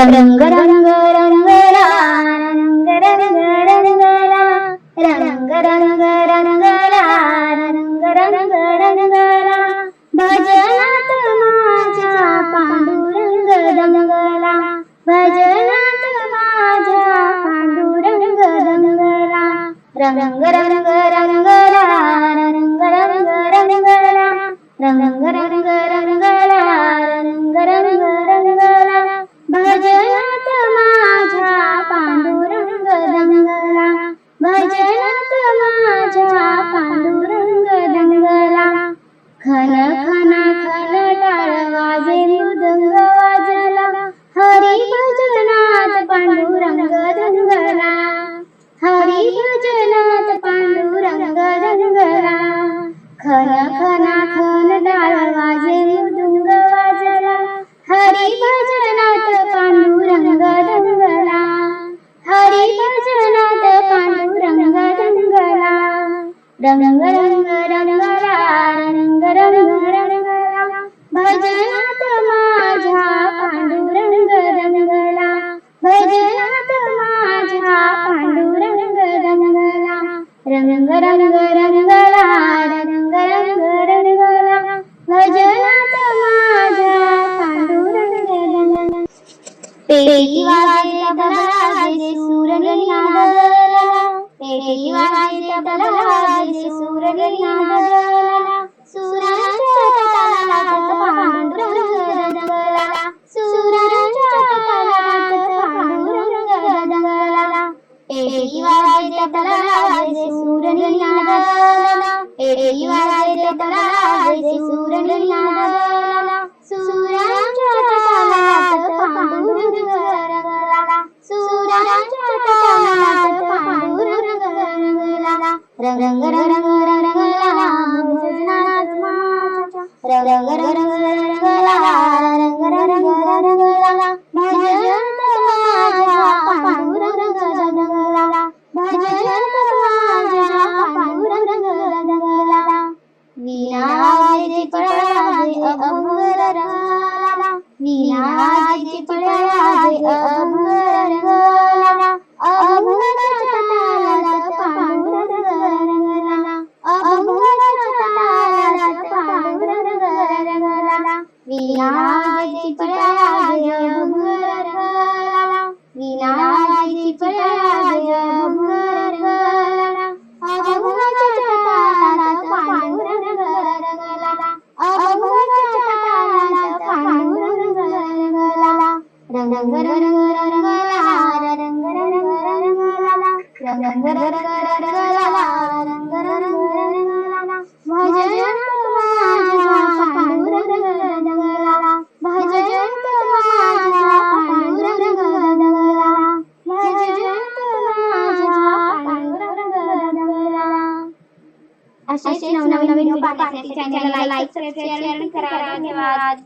रंग रंग रंगला रंग रंग रंगला रंग रंग रंगला रंग रंग रंगला भजनात माझ्या पांडुरंग दंगला भजनात माझ्या पांडुरंग दंगला रंग रंग रंगला रंग रंग रंगला रंग रंग खन खना खन डाळ वाजे मृदुंग वाजला हरी भजनात पांडुरंग दंगला हरी भजनात पांडुरंग दंगला रंग रंग रंगला रंग रंग रंगला भजनात माझ्या पांडुरंग रंगला भजनात माझ्या पांडुरंग रंगला रंग रंग रंग ಬದಲಾಯಿಸಿ ಸೂರನಿನ ಜಲ ಸೂರನ ಸೂರ್ಯನ ಸೂರ್ಯನ रंगला रंग रंग रंगला भजनात माझ्या रंग रंग रंगला रंग रंग रंगला भजनात माझ्या पांडुरंग रंगला भजनात माझ्या पांडुरंग रंगला वीणावाजे पळाजे अभंग रंगला वीणावाजे पळाजे रंग रंग रंगला रंग रंग रंगला रंग रंग रंगला रंग रंग रंगला भजनात माझ्या पांडुरंग रंगला भजनात माझ्या पांडुरंग रंगला भजनात माझ्या पांडुरंग रंगला असेच नवनवीन व्हिडिओ पाहण्यासाठी चॅनलला लाईक सबस्क्राईब करा धन्यवाद